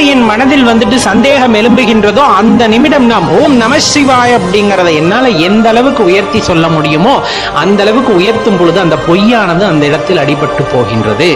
என்று என் மனதில் வந்துட்டு சந்தேகம் எழும்புகின்றதோ அந்த நிமிடம் நாம் ஓம் நம சிவாய் அப்படிங்கிறத என்னால எந்த அளவுக்கு உயர்த்தி சொல்ல முடியுமோ அந்த அளவுக்கு உயர்த்தும் பொழுது அந்த பொய்யானது அந்த இடத்தில் அடிபட்டு போகின்றது.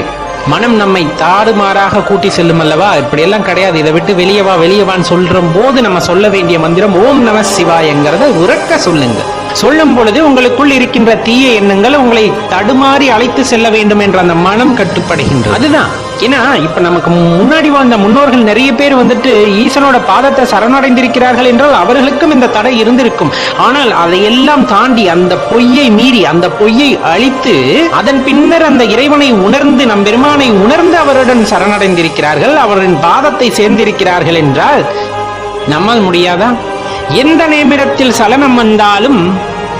மனம் நம்மை தாறுமாறாக கூட்டி செல்லும் அல்லவா? இப்படியெல்லாம் கிடையாது. இதை விட்டு வெளியே வா வெளியே வான்னு சொல்ற போது நம்ம சொல்ல வேண்டிய மந்திரம் ஓம் நம சிவாயங்கிறத உறக்க சொல்லுங்க சொல்லும் பொழுது உங்களுக்குள் இருக்கின்ற தீய எண்ணங்கள் உங்களை தடுமாறி அழைத்து செல்ல வேண்டும் என்ற அந்த மனம் கட்டுப்படுகின்றது. அதுதான். ஏன்னா இப்ப நமக்கு முன்னாடி வாழ்ந்த முன்னோர்கள் நிறைய பேர் வந்துட்டு ஈசனோட பாதத்தை சரணடைந்திருக்கிறார்கள் என்றால் அவர்களுக்கும் இந்த தடை இருந்திருக்கும். ஆனால் அதையெல்லாம் தாண்டி அந்த பொய்யை மீறி அந்த பொய்யை அழித்து அதன் பின்னர் அந்த இறைவனை உணர்ந்து நம் பெருமானை உணர்ந்து அவருடன் சரணடைந்திருக்கிறார்கள் அவரின் பாதத்தை சேர்ந்திருக்கிறார்கள் என்றால் நம்மால் முடியாதா? எந்த நிமிடத்தில் சலனம் வந்தாலும்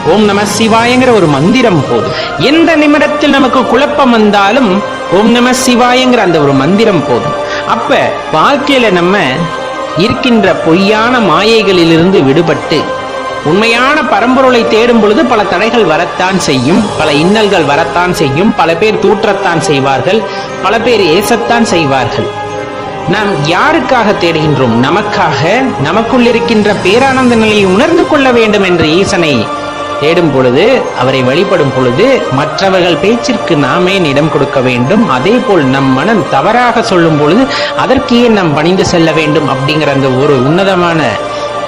ஓம் நம சிவாயங்கிற ஒரு மந்திரம் போதும். எந்த நிமிடத்தில் நமக்கு குழப்பம் வந்தாலும் ஓம் நம சிவாயங்கிற அந்த ஒரு மந்திரம் போதும். அப்ப வாழ்க்கையில நம்ம இருக்கின்ற பொய்யான மாயைகளிலிருந்து விடுபட்டு உண்மையான பரம்பொருளை தேடும் பொழுது பல தடைகள் வரத்தான் செய்யும் பல இன்னல்கள் வரத்தான் செய்யும் பல பேர் தூற்றத்தான் செய்வார்கள் பல பேர் ஏசத்தான் செய்வார்கள். நாம் யாருக்காக தேடுகின்றோம்? நமக்காக நமக்குள் இருக்கின்ற பேரானந்த நிலையை உணர்ந்து கொள்ள வேண்டும் என்று ஈசனை தேடும் பொழுது அவரை வழிபடும் பொழுது மற்றவர்கள் பேச்சிற்கு நாமே இடம் கொடுக்க வேண்டும். அதே போல் நம் மனம் தவறாக சொல்லும் பொழுது அதற்கு ஏன் நாம் பணிந்து செல்ல வேண்டும் அப்படிங்கிற அந்த ஒரு உன்னதமான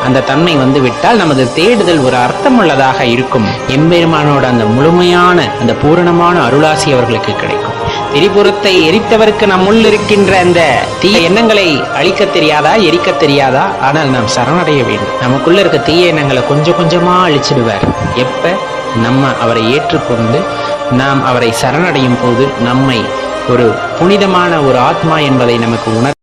அந்த தன்மை வந்து விட்டால் நமது தேடுதல் ஒரு அர்த்தமுள்ளதாக இருக்கும். எம்பெருமானோட அந்த முழுமையான அந்த பூரணமான அருளாசி அவர்களுக்கு கிடைக்கும். திரிபுரத்தை எரித்தவருக்கு நம்முள் இருக்கின்ற அந்த தீய எண்ணங்களை அழிக்க தெரியாதா எரிக்க தெரியாதா? ஆனால் நாம் சரணடைய வேண்டும். நமக்குள்ள இருக்க தீய எண்ணங்களை கொஞ்சம் கொஞ்சமா அழிச்சிடுவார். எப்ப? நம்ம அவரை ஏற்றுக்கொண்டு நாம் அவரை சரணடையும் போது நம்மை ஒரு புனிதமான ஒரு ஆத்மா என்பதை நமக்கு உணர்